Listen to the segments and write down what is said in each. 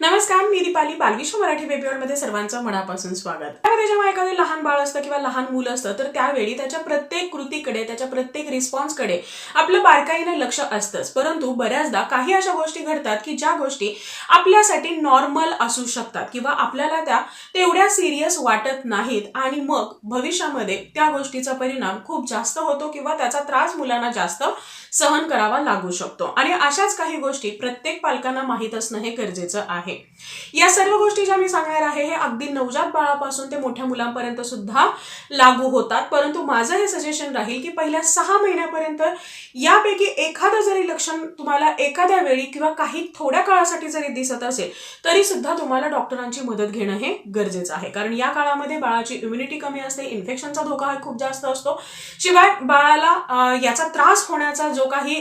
नमस्कार मी दीपाली बालविश्व मराठी मध्ये सर्वांचं मनापासून स्वागत. त्यामध्ये जेव्हा एखादं लहान बाळ असतं किंवा लहान मुलं असतं तर त्यावेळी त्याच्या प्रत्येक कृतीकडे त्याच्या प्रत्येक रिस्पॉन्सकडे आपलं बारकाईनं लक्ष असतंच. परंतु बऱ्याचदा काही अशा गोष्टी घडतात की ज्या गोष्टी आपल्यासाठी नॉर्मल असू शकतात किंवा आपल्याला त्या तेवढ्या सिरियस वाटत नाहीत आणि मग भविष्यामध्ये त्या गोष्टीचा परिणाम खूप जास्त होतो किंवा त्याचा त्रास मुलांना जास्त सहन करावा लागू शकतो. आणि अशाच काही गोष्टी प्रत्येक पालकांना माहीत असणं हे गरजेचं आहे. या सर्व गोष्टी ज्या मी सांगणार आहे हे अगदी नवजात बाळापासून ते मोठ्या मुलांपर्यंत सुद्धा लागू होतात. परंतु माझं हे सजेशन राहील की पहिल्या सहा महिन्यापर्यंत यापैकी एखादं जरी लक्षण तुम्हाला एखाद्या वेळी किंवा काही थोड्या काळासाठी जरी दिसत असेल तरी सुद्धा तुम्हाला डॉक्टरांची मदत घेणं हे गरजेचं आहे. कारण या काळामध्ये बाळाची इम्युनिटी कमी असते इन्फेक्शनचा धोका हा खूप जास्त असतो. शिवाय बाळाला याचा त्रास होण्याचा जो काही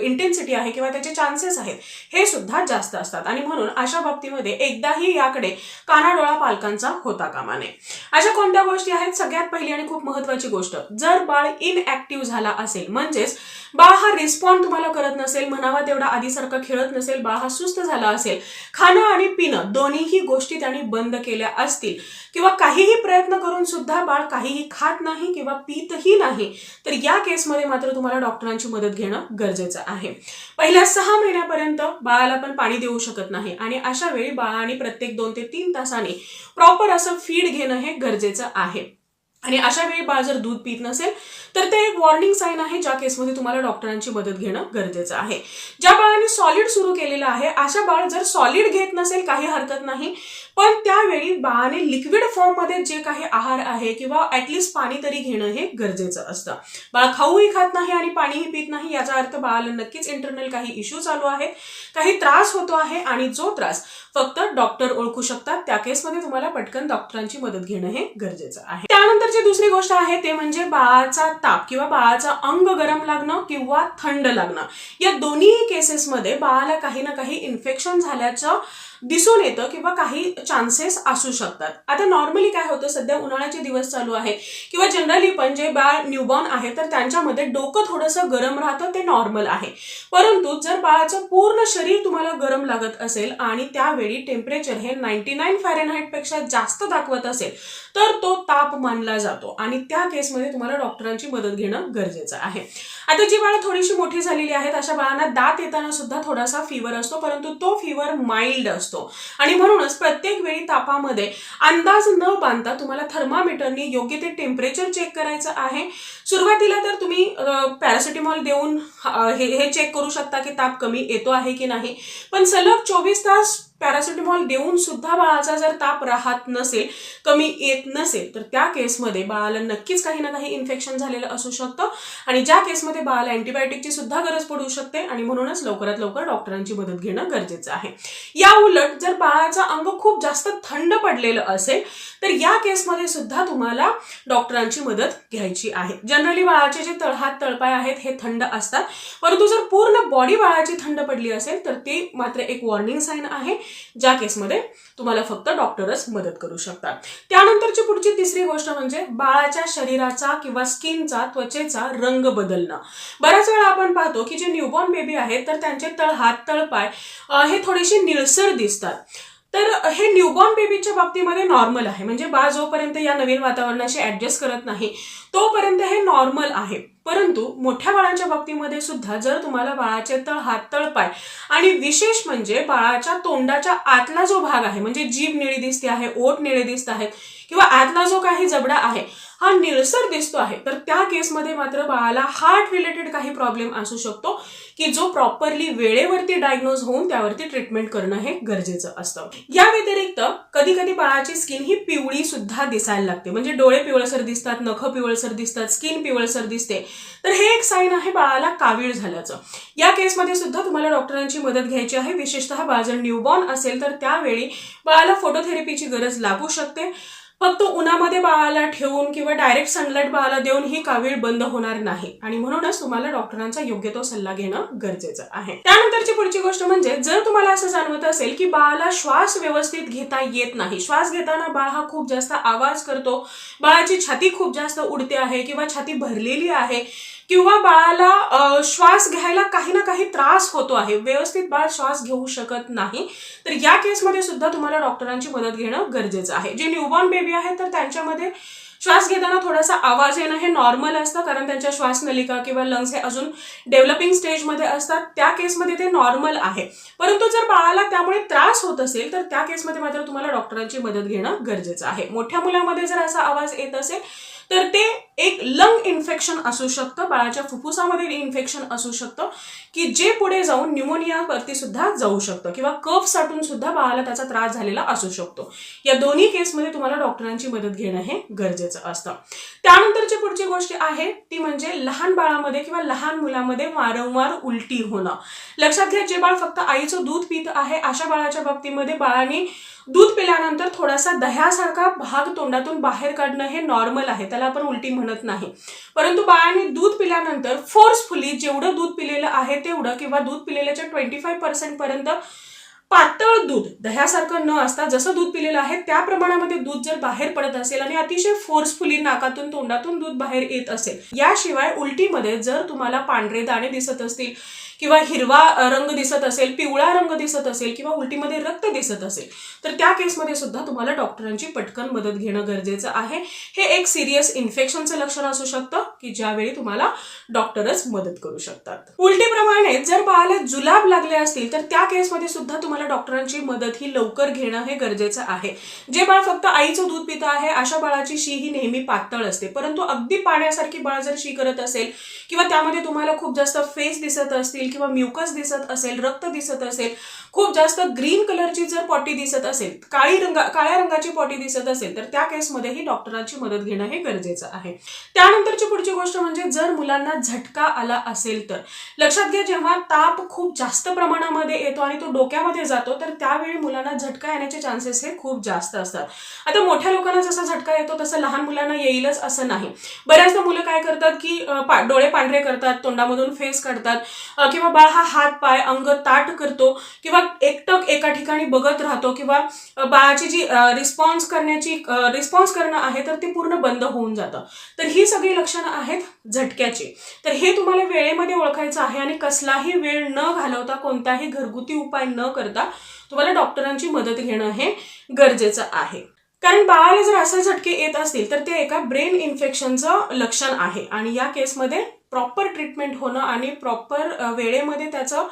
इंटेन्सिटी आहे किंवा त्याचे चान्सेस आहेत हे सुद्धा जास्त असतात. आणि म्हणून अशा बाबतीमध्ये एकदाही याकडे कानाडोळा पालकांचा होता कामा नये अशा कोणत्या गोष्टी आहेत? सगळ्यात पहिली आणि खूप महत्वाची गोष्ट जर बाळ इनऍक्टिव्ह झाला असेल म्हणजेच बाळ हा रिस्पॉन्ड तुम्हाला करत नसेल म्हणावा तेवढा आधीसारखं खेळत नसेल बाळ हा सुस्त झाला असेल खाणं आणि पिणं दोन्हीही गोष्टी त्यांनी बंद केल्या असतील किंवा काहीही प्रयत्न करून सुद्धा बाळ काहीही खात नाही किंवा पितही नाही तर या केसमध्ये मात्र तुम्हाला डॉक्टरांची मदत घेणं गरजेचं आहे. पहिल्या सहा महिन्यापर्यंत बाळाला पण पाणी देऊ शकत नाही आणि अशा वेळी बाळाने प्रत्येक दोन ते तीन तासांनी प्रॉपर असं फीड घेणं हे गरजेचं आहे. आणि अशा वेळी बाळ जर दूध पित नसेल तर ते एक वॉर्निंग साईन आहे ज्या केसमध्ये तुम्हाला डॉक्टरांची मदत घेणं गरजेचं आहे. ज्या बाळाने सॉलिड सुरू केलेलं आहे अशा बाळ जर सॉलिड घेत नसेल काही हरकत नाही पण त्यावेळी बाळाने लिक्विड फॉर्ममध्ये जे काही आहार आहे किंवा ऍटलिस्ट पाणी तरी घेणं हे गरजेचं असतं. बाळ खाऊही खात नाही आणि पाणीही पित नाही याचा अर्थ बाळाला नक्कीच इंटरनल काही इश्यू चालू आहेत काही त्रास होतो आहे आणि जो त्रास फक्त डॉक्टर ओळखू शकतात त्या केसमध्ये तुम्हाला पटकन डॉक्टरांची मदत घेणं हे गरजेचं आहे. त्यानंतरची दुसरी गोष्ट आहे ते म्हणजे बाळाचा ताप किंवा बाळाचा अंग गरम लागणं किंवा थंड लागणं. या दोन्ही केसेसमध्ये बाळाला काही ना काही इन्फेक्शन झाल्याचं दिसून येतं किंवा काही चान्सेस असू शकतात. आता नॉर्मली काय होतं सध्या उन्हाळ्याचे दिवस चालू आहे किंवा जनरली पण जे बाळ न्यूबॉर्न आहे तर त्यांच्यामध्ये डोकं थोडंसं गरम राहतं ते नॉर्मल आहे. परंतु जर बाळाचं पूर्ण शरीर तुम्हाला गरम लागत असेल आणि त्यावेळी टेम्परेचर हे नाईन्टी नाईन फॅरेनहाईटपेक्षा जास्त दाखवत असेल तर तो ताप मानला जातो. आणि त्या केसमध्ये तुम्हाला डॉक्टरांची मदत घेणं गरजेचं आहे. आता जी बाळं थोडीशी मोठी झालेली आहेत अशा बाळांना दात येताना सुद्धा थोडासा फिवर असतो परंतु तो फिवर माइल्ड असतो. आणि म्हणूनच प्रत्येक वेळी तापामध्ये अंदाज न बांधता तुम्हाला थर्मामीटरने योग्य ते टेम्परेचर चेक करायचं आहे. सुरुवातीला तर तुम्ही पॅरासिटेमॉल देऊन हे हे चेक करू शकता की ताप कमी येतो आहे की नाही. पण सलग चोवीस तास पॅरासिटेमॉल देऊन सुद्धा बाळाचा जर ताप राहत नसेल कमी येत नसेल तर त्या केसमध्ये बाळाला नक्कीच काही ना काही इन्फेक्शन झालेलं असू शकतं. आणि ज्या केसमध्ये बाळाला अँटीबायोटिकची सुद्धा गरज पडू शकते आणि म्हणूनच लवकरात लवकर डॉक्टरांची मदत घेणं गरजेचं आहे. या उलट जर बाळाचं अंग खूप जास्त थंड पडलेलं असेल तर या केसमध्ये सुद्धा तुम्हाला डॉक्टरांची मदत घ्यायची आहे. जनरली बाळाचे जे तळहात तळपाय आहेत हे थंड असतात. परंतु जर पूर्ण बॉडी बाळाची थंड पडली असेल तर ते मात्र एक वॉर्निंग साईन आहे. ज्या केसमध्ये तुम्हाला फक्त डॉक्टरच मदत करू शकतात. त्यानंतरची पुढची तिसरी गोष्ट म्हणजे बाळाच्या शरीराचा किंवा स्किनचा त्वचेचा रंग बदलणं. बऱ्याच वेळा आपण पाहतो की जे न्यूबॉर्न बेबी आहेत तर त्यांचे तळहात तळपाय हे थोडेसे निळसर दिसतात. तर हे न्यूबॉर्न बेबीच्या बाबतीमध्ये नॉर्मल आहे. म्हणजे बाळ जोपर्यंत या नवीन वातावरणाशी ऍडजस्ट करत नाही तोपर्यंत हे नॉर्मल आहे. परंतु मोठ्या बाळांच्या बाबतीमध्ये सुद्धा जर तुम्हाला बाळाचे तळ हात तळपाय आणि विशेष म्हणजे बाळाच्या तोंडाच्या आतला जो भाग आहे म्हणजे जीभ निळी दिसते आहे ओठ निळे दिसत आहेत किंवा आतला जो काही जबडा आहे हा निळसर दिसतो आहे तर त्या केसमध्ये मात्र बाळाला हार्ट रिलेटेड काही प्रॉब्लेम असू शकतो की जो प्रॉपरली वेळेवरती डायग्नोज होऊन त्यावरती ट्रीटमेंट करणं हे गरजेचं असतं. या व्यतिरिक्त कधी कधी बाळाची स्किन ही पिवळी सुद्धा दिसायला लागते. म्हणजे डोळे पिवळसर दिसतात नख पिवळसर दिसतात स्किन पिवळसर दिसते. तर हे एक साईन आहे बाळाला कावीळ झाल्याचं. या केसमध्ये सुद्धा तुम्हाला डॉक्टरांची मदत घ्यायची आहे. विशेषतः बाळ जर न्यूबॉर्न असेल तर त्यावेळी बाळाला फोटोथेरपीची गरज लागू शकते. फक्त उन्हामध्ये बाळाला ठेवून किंवा डायरेक्ट सनलाईट बाळाला देऊन ही कावीळ बंद होणार नाही. आणि म्हणूनच तुम्हाला डॉक्टरांचा योग्य तो सल्ला घेणं गरजेचं आहे. त्यानंतरची पुढची गोष्ट म्हणजे जर तुम्हाला असं जाणवत असेल की बाळाला श्वास व्यवस्थित घेता येत नाही श्वास घेताना बाळ हा खूप जास्त आवाज करतो बाळाची छाती खूप जास्त उडते आहे किंवा छाती भरलेली आहे किंवा बाळाला श्वास घ्यायला काही ना काही त्रास होतो आहे. व्यवस्थित बाळ श्वास घेऊ शकत नाही. तर या केसमध्ये सुद्धा तुम्हाला डॉक्टरांची मदत घेणं गरजेचं आहे. जे न्यूबॉर्न बेबी आहे तर त्यांच्यामध्ये श्वास घेताना थोडासा आवाज येणं हे नॉर्मल असतं कारण त्यांच्या श्वासनलिका किंवा लंग्स हे अजून डेव्हलपिंग स्टेजमध्ये असतात. त्या केसमध्ये ते नॉर्मल आहे. परंतु जर बाळाला त्यामुळे त्रास होत असेल तर त्या केसमध्ये मात्र तुम्हाला डॉक्टरांची मदत घेणं गरजेचं आहे. मोठ्या मुलामध्ये जर असा आवाज येत असेल तर ते एक लंग इन्फेक्शन असू शकतं बाळाच्या फुफ्फुसामध्ये इन्फेक्शन असू शकतं की जे पुढे जाऊन न्यूमोनियावरती सुद्धा जाऊ शकतं किंवा कफ साठून सुद्धा बाळाला त्याचा त्रास झालेला असू शकतो. या दोन्ही केसमध्ये तुम्हाला डॉक्टरांची मदत घेणं हे गरजेचं असतं. त्यानंतरची पुढची गोष्ट आहे ती म्हणजे लहान बाळामध्ये किंवा लहान मुलामध्ये वारंवार उलटी होणं. लक्षात घ्या जे बाळ फक्त आईचं दूध पित आहे अशा बाळाच्या बाबतीमध्ये बाळाने दूध पिल्यानंतर थोडासा दह्यासारखा भाग तोंडातून बाहेर काढणं हे नॉर्मल आहे. त्याला आपण उलटी म्हणत नाही. परंतु बाळाने दूध पिल्यानंतर फोर्सफुली जेवढं दूध पिलेलं आहे तेवढं किंवा दूध पिलेल्याच्या ट्वेंटी फाय पर्सेंटपर्यंत पातळ दूध दह्यासारखं न असता जसं दूध पिलेलं आहे त्या प्रमाणामध्ये दूध जर बाहेर पडत असेल आणि अतिशय फोर्सफुली नाकातून तोंडातून दूध बाहेर येत असेल. याशिवाय उलटीमध्ये जर तुम्हाला पांढरे दाणे दिसत असतील किंवा हिरवा रंग दिसत असेल पिवळा रंग दिसत असेल किंवा उलटीमध्ये रक्त दिसत असेल तर त्या केसमध्ये सुद्धा तुम्हाला डॉक्टरांची पटकन मदत घेणं गरजेचं आहे. हे एक सिरियस इन्फेक्शनचं लक्षण असू शकतं की ज्यावेळी तुम्हाला डॉक्टरच मदत करू शकतात. उलटीप्रमाणे जर बाळाला जुलाब लागले असतील तर त्या केसमध्ये सुद्धा तुम्हाला डॉक्टरांची मदत ही लवकर घेणं हे गरजेचं आहे. जे बाळ फक्त आईचं दूध पितं आहे अशा बाळाची शी ही नेहमी पातळ असते. परंतु अगदी पाण्यासारखी बाळ जर शी करत असेल किंवा त्यामध्ये तुम्हाला खूप जास्त फेस दिसत असतील किंवा म्युकस दिसत असेल रक्त दिसत असेल खूप जास्त ग्रीन कलरची जर पॉटी दिसत असेल काळी रंगा काळ्या रंगाची पॉटी दिसत असेल तर त्या केसमध्येही डॉक्टरांची मदत घेणं हे गरजेचं आहे. त्यानंतरची पुढची गोष्ट म्हणजे जर मुलांना झटका आला असेल तर. लक्षात घ्या जेव्हा ताप खूप जास्त प्रमाणामध्ये येतो आणि तो डोक्यामध्ये जातो तर त्यावेळी मुलांना झटका येण्याचे चान्सेस हे खूप जास्त असतात. आता मोठ्या लोकांना जसा झटका येतो तसं लहान मुलांना येईलच असं नाही. बऱ्याचदा मुलं काय करतात की डोळे पांढरे करतात तोंडामधून फेस काढतात किंवा किंवा बाळ हा हात पाय अंग ताट करतो किंवा एकटक एका ठिकाणी बघत राहतो किंवा बाळाची जी रिस्पॉन्स करण्याची रिस्पॉन्स करणं आहे तर ते पूर्ण बंद होऊन जातं. तर ही सगळी लक्षणं आहेत झटक्याची. तर हे तुम्हाला वेळेमध्ये ओळखायचं आहे आणि कसलाही वेळ न घालवता कोणताही घरगुती उपाय न करता तुम्हाला डॉक्टरांची मदत घेणं हे गरजेचं आहे. कारण बाळाला जर असे झटके येत असतील तर ते एका ब्रेन इन्फेक्शनचं लक्षण आहे. आणि या केसमध्ये प्रॉपर ट्रीटमेंट होणं आणि प्रॉपर वेळेमध्ये त्याचं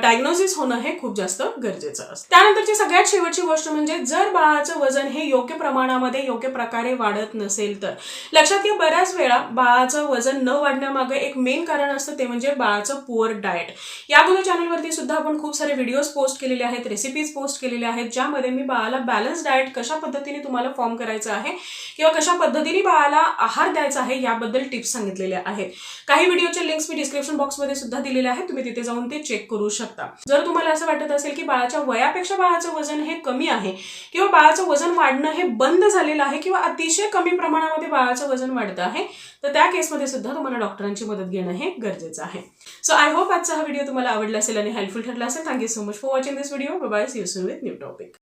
डायग्नोसिस होणं हे खूप जास्त गरजेचं असतं. त्यानंतरची सगळ्यात शेवटची गोष्ट म्हणजे जर बाळाचं वजन हे योग्य प्रमाणामध्ये योग्य प्रकारे वाढत नसेल तर. लक्षात घ्या बऱ्याच वेळा बाळाचं वजन न वाढण्यामागे एक मेन कारण असतं ते म्हणजे बाळाचं पुअर डाएट या अगोदर चॅनलवरती सुद्धा आपण खूप सारे व्हिडिओज पोस्ट केलेले आहेत रेसिपीज पोस्ट केलेल्या आहेत ज्यामध्ये मी बाळाला बॅलन्स डाएट कशा पद्धतीने तुम्हाला फॉर्म करायचं आहे किंवा कशा पद्धतीने बाळाला आहार द्यायचा आहे याबद्दल टिप्स सांगितलेल्या आहेत. काही व्हिडिओचे लिंक्स मी डिस्क्रिप्शन बॉक्समध्ये सुद्धा दिलेले आहेत. तुम्ही तिथे जाऊन ते चेक करू शकता. जर तुम्हाला असं वाटत असेल की बाळाच्या वयापेक्षा बाळाचं वजन हे कमी आहे किंवा बाळाचं वजन वाढणं हे बंद झालेलं आहे किंवा अतिशय कमी प्रमाणामध्ये बाळाचं वजन वाढतं आहे तर त्या केसमध्ये सुद्धा तुम्हाला डॉक्टरांची मदत घेणं हे गरजेचं आहे. सो आय होप आजचा हा व्हिडिओ तुम्हाला आवडला असेल आणि हेल्पफुल ठरला असेल. Thank you so much for watching this video bye see you soon with new topic